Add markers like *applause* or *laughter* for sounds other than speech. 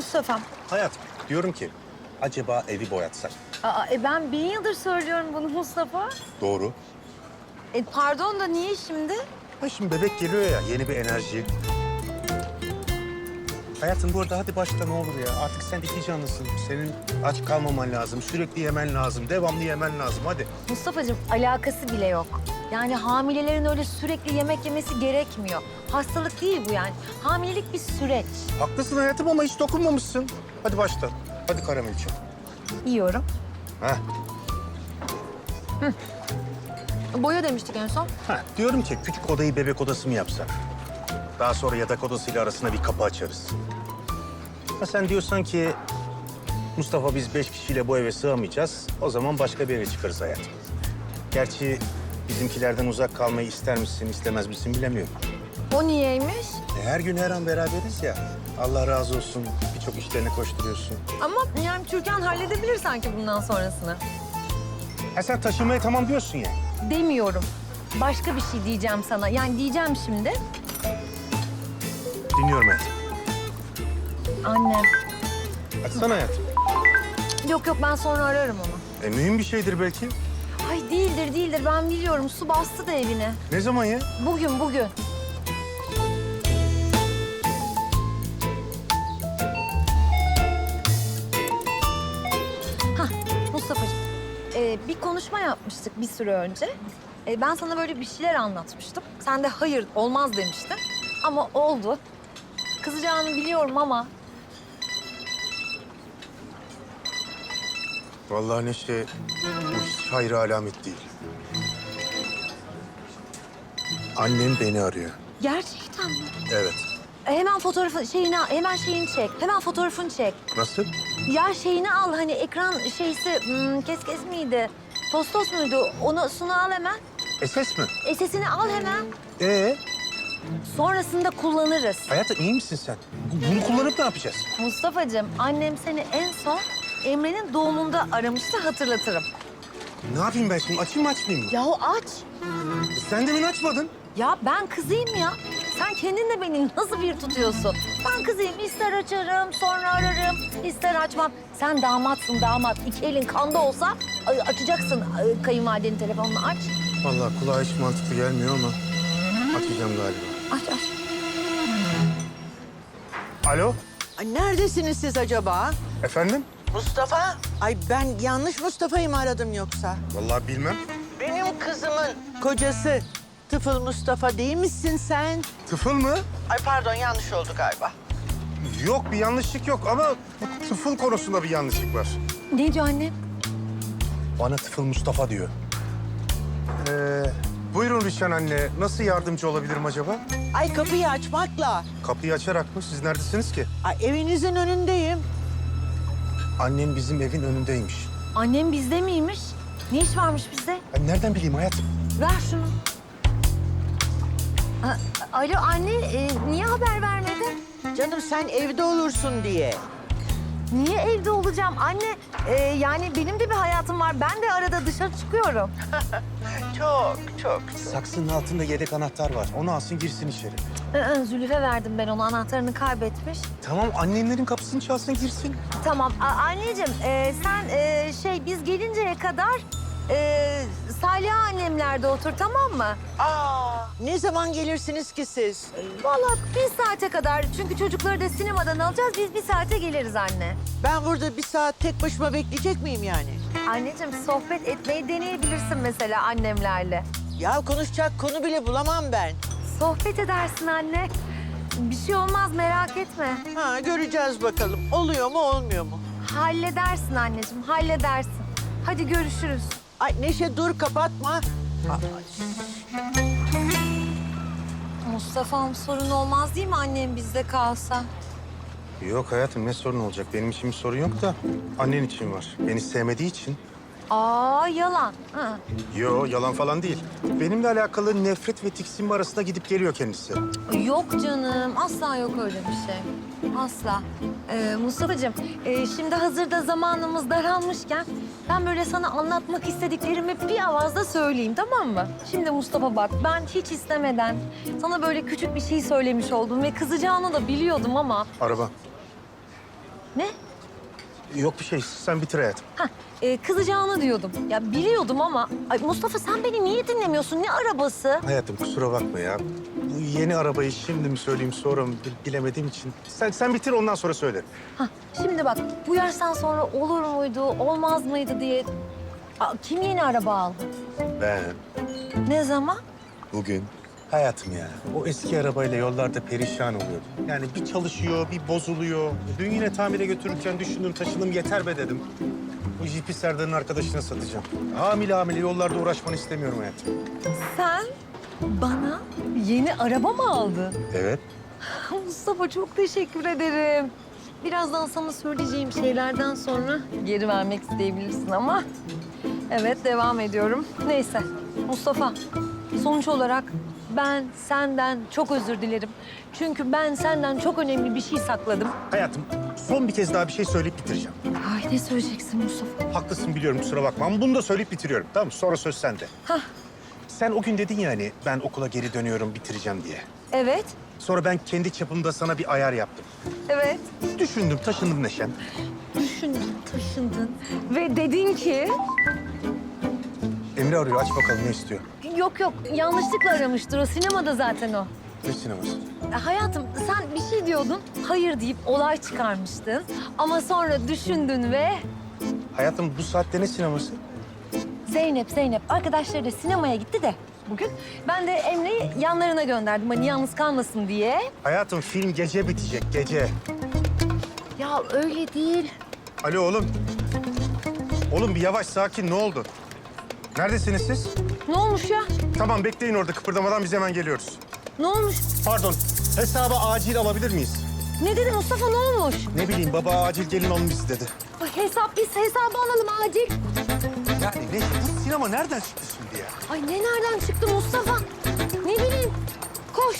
Mustafa'm. Hayat, diyorum ki acaba evi boyatsak? Aa, e ben bin yıldır söylüyorum bunu Mustafa. Doğru. E pardon da niye şimdi? Ha şimdi bebek geliyor ya, yeni bir enerji. Hayatım bu arada hadi başla ne olur ya. Artık sen iki canlısın. Senin aç kalmaman lazım, sürekli yemen lazım, devamlı yemen lazım. Hadi. Mustafa'cığım alakası bile yok. Yani hamilelerin öyle sürekli yemek yemesi gerekmiyor. Hastalık değil bu yani. Hamilelik bir süreç. Haklısın hayatım ama hiç dokunmamışsın. Hadi başla. Hadi karamelçim. Yiyorum. Ha. Boya demiştik en son. Ha, diyorum ki küçük odayı bebek odası mı yapsak? Daha sonra yatak odasıyla arasına bir kapı açarız. Ha, sen diyorsan ki Mustafa biz beş kişiyle bu eve sığamayacağız. O zaman başka bir eve çıkarız hayatım. Gerçi bizimkilerden uzak kalmayı ister misin, istemez misin bilemiyorum. O niyeymiş? E, her gün her an beraberiz ya. Allah razı olsun. Birçok işlerine koşturuyorsun. Ama yani Türkan halledebilir sanki bundan sonrasını. Ha sen taşınmaya tamam diyorsun ya. Demiyorum. Başka bir şey diyeceğim sana. Yani diyeceğim şimdi. Dinliyorum hayatım. Annem. Açsana hayatım. Yok yok ben sonra ararım onu. E, mühim bir şeydir belki. Ay değildir değildir ben biliyorum. Su bastı da evine. Ne zaman ya? Bugün bugün. Hah Mustafa'cığım. ee, bir konuşma yapmıştık bir süre önce. Ee, ben sana böyle bir şeyler anlatmıştım. Sen de hayır olmaz demiştin. Ama oldu. Kızacağını biliyorum ama Vallahi Neşe, bu hiç hayır alamet değil. Annem beni arıyor. gerçekten mi? Evet. E, Hemen fotoğrafı şeyini hemen şeyini çek. Hemen fotoğrafını çek. Nasıl? Ya şeyini al hani ekran şeysi hmm, kes kes miydi? Tostos muydu? Onu sunu al hemen. SS mi? Sesini al hemen. Ee, Sonrasında kullanırız. hayatım iyi misin sen? Bu- Bunu kullanıp ne yapacağız? Mustafa'cığım annem seni en son Emre'nin doğumunda aramıştı hatırlatırım. Ne yapayım ben şimdi? Açayım mı açmayayım mı? Yahu aç. E, Sen demin açmadın. Ya ben kızıyım ya. Sen kendin de beni nasıl bir tutuyorsun? Ben kızıyım. ister açarım, sonra ararım. ister açmam. Sen damatsın damat. İki elin kanda olsa açacaksın ay, kayınvalidenin telefonunu aç. Vallahi kulağa hiç mantıklı gelmiyor ama açacağım galiba. Aç aç. Alo, Ay, neredesiniz siz acaba? efendim? Mustafa? Ay ben yanlış Mustafa'yı mı aradım yoksa? Vallahi bilmem. Benim kızımın kocası. Tıfıl Mustafa değil misin sen? Tıfıl mı? Ay pardon yanlış oldu galiba. Yok, bir yanlışlık yok ama bu tıfıl konusunda bir yanlışlık var. Ne diyor annem? Bana tıfıl Mustafa diyor. Ee, buyurun Rişan anne. Nasıl yardımcı olabilirim acaba? Ay kapıyı açmakla. Kapıyı açarak mı? Siz neredesiniz ki? Ay evinizin önündeyim. Annem bizim evin önündeymiş. Annem bizde miymiş? Ne iş varmış bizde? Ben nereden bileyim hayatım? Ver şunu. A- Alo anne, e, niye haber vermedin? Canım sen evde olursun diye. Niye evde olacağım? Anne, e, yani benim de bir hayatım var. Ben de arada dışarı çıkıyorum. *laughs* Çok çok. Saksının altında yedek anahtar var. Onu alsın girsin içeri. Ee, Zülüf'e verdim ben onu. Anahtarını kaybetmiş. Tamam annemlerin kapısını çalsın girsin. Tamam. A- anneciğim, e, sen e, şey biz gelinceye kadar e, Salih annemlerde otur tamam mı? Aa, ne zaman gelirsiniz ki siz? Vallahi bir saate kadar. Çünkü çocukları da sinemadan alacağız. Biz bir saate geliriz anne. Ben burada bir saat tek başıma bekleyecek miyim yani? Anneciğim sohbet etmeyi deneyebilirsin mesela annemlerle. Ya konuşacak konu bile bulamam ben. Sohbet edersin anne. Bir şey olmaz merak etme. Ha göreceğiz bakalım. Oluyor mu olmuyor mu? Halledersin anneciğim, halledersin. Hadi görüşürüz. Ay Neşe dur kapatma. Mustafa'm sorun olmaz değil mi annem bizde kalsa? Yok hayatım ne sorun olacak? Benim için bir sorun yok da annen için var. Beni sevmediği için. Aa yalan. Ha. Yo yalan falan değil. Benimle alakalı nefret ve tiksinme arasında gidip geliyor kendisi. Yok canım, asla yok öyle bir şey. Asla. Ee, Mustafa'cığım, e, şimdi hazırda zamanımız daralmışken... ...ben böyle sana anlatmak istediklerimi bir avazda söyleyeyim, tamam mı? Şimdi Mustafa bak, ben hiç istemeden sana böyle küçük bir şey söylemiş oldum... ...ve kızacağını da biliyordum ama... Araba. Ne? Yok bir şey. Sen bitir hayatım. Ha, e, kızacağını diyordum. Ya biliyordum ama ay Mustafa sen beni niye dinlemiyorsun? Ne arabası? Hayatım kusura bakma ya. Bu yeni arabayı şimdi mi söyleyeyim sonra mı bil- bilemediğim için. Sen, sen bitir ondan sonra söyle. Şimdi bak bu yaştan sonra olur muydu, olmaz mıydı diye Aa, kim yeni araba aldı? Ben Ne zaman? bugün hayatım ya. O eski arabayla yollarda perişan oluyordu. Yani bir çalışıyor, bir bozuluyor. Dün yine tamire götürürken düşündüm, taşındım yeter be dedim. Bu jipi Serdar'ın arkadaşına satacağım. Hamile hamile yollarda uğraşmanı istemiyorum hayatım. Sen bana yeni araba mı aldın? Evet. *laughs* Mustafa çok teşekkür ederim. Birazdan sana söyleyeceğim şeylerden sonra geri vermek isteyebilirsin ama... Evet, devam ediyorum. Neyse, Mustafa, sonuç olarak ben senden çok özür dilerim. Çünkü ben senden çok önemli bir şey sakladım. Hayatım son bir kez daha bir şey söyleyip bitireceğim. Ay ne söyleyeceksin Mustafa? Haklısın biliyorum kusura bakma ama bunu da söyleyip bitiriyorum. Tamam mı? Sonra söz sende. Hah. Sen o gün dedin ya hani ben okula geri dönüyorum bitireceğim diye. Evet, Sonra ben kendi çapımda sana bir ayar yaptım. evet. Düşündüm, taşındım Neşem. Düşündün, taşındın ve dedin ki... Emre arıyor, aç bakalım ne istiyor. Yok yok, yanlışlıkla aramıştır. O sinemada zaten o. Ne sineması? E, Hayatım sen bir şey diyordun, hayır deyip olay çıkarmıştın. Ama sonra düşündün ve Hayatım bu saatte ne sineması? Zeynep, Zeynep arkadaşları da sinemaya gitti de bugün. Ben de Emre'yi yanlarına gönderdim hani yalnız kalmasın diye. Hayatım film gece bitecek, gece. Ya öyle değil. Alo oğlum. Oğlum bir yavaş, sakin. Ne oldu? Neredesiniz siz? Ne olmuş ya? Tamam bekleyin orada kıpırdamadan biz hemen geliyoruz. Ne olmuş? Pardon, hesabı acil alabilir miyiz? Ne dedi Mustafa ne olmuş? Ne bileyim baba acil gelin alın bizi dedi. Ay, hesap biz hesabı alalım acil. Yani ne? Bu sinema nereden çıktı şimdi ya? Ay ne nereden çıktı Mustafa? Ne bileyim. Koş.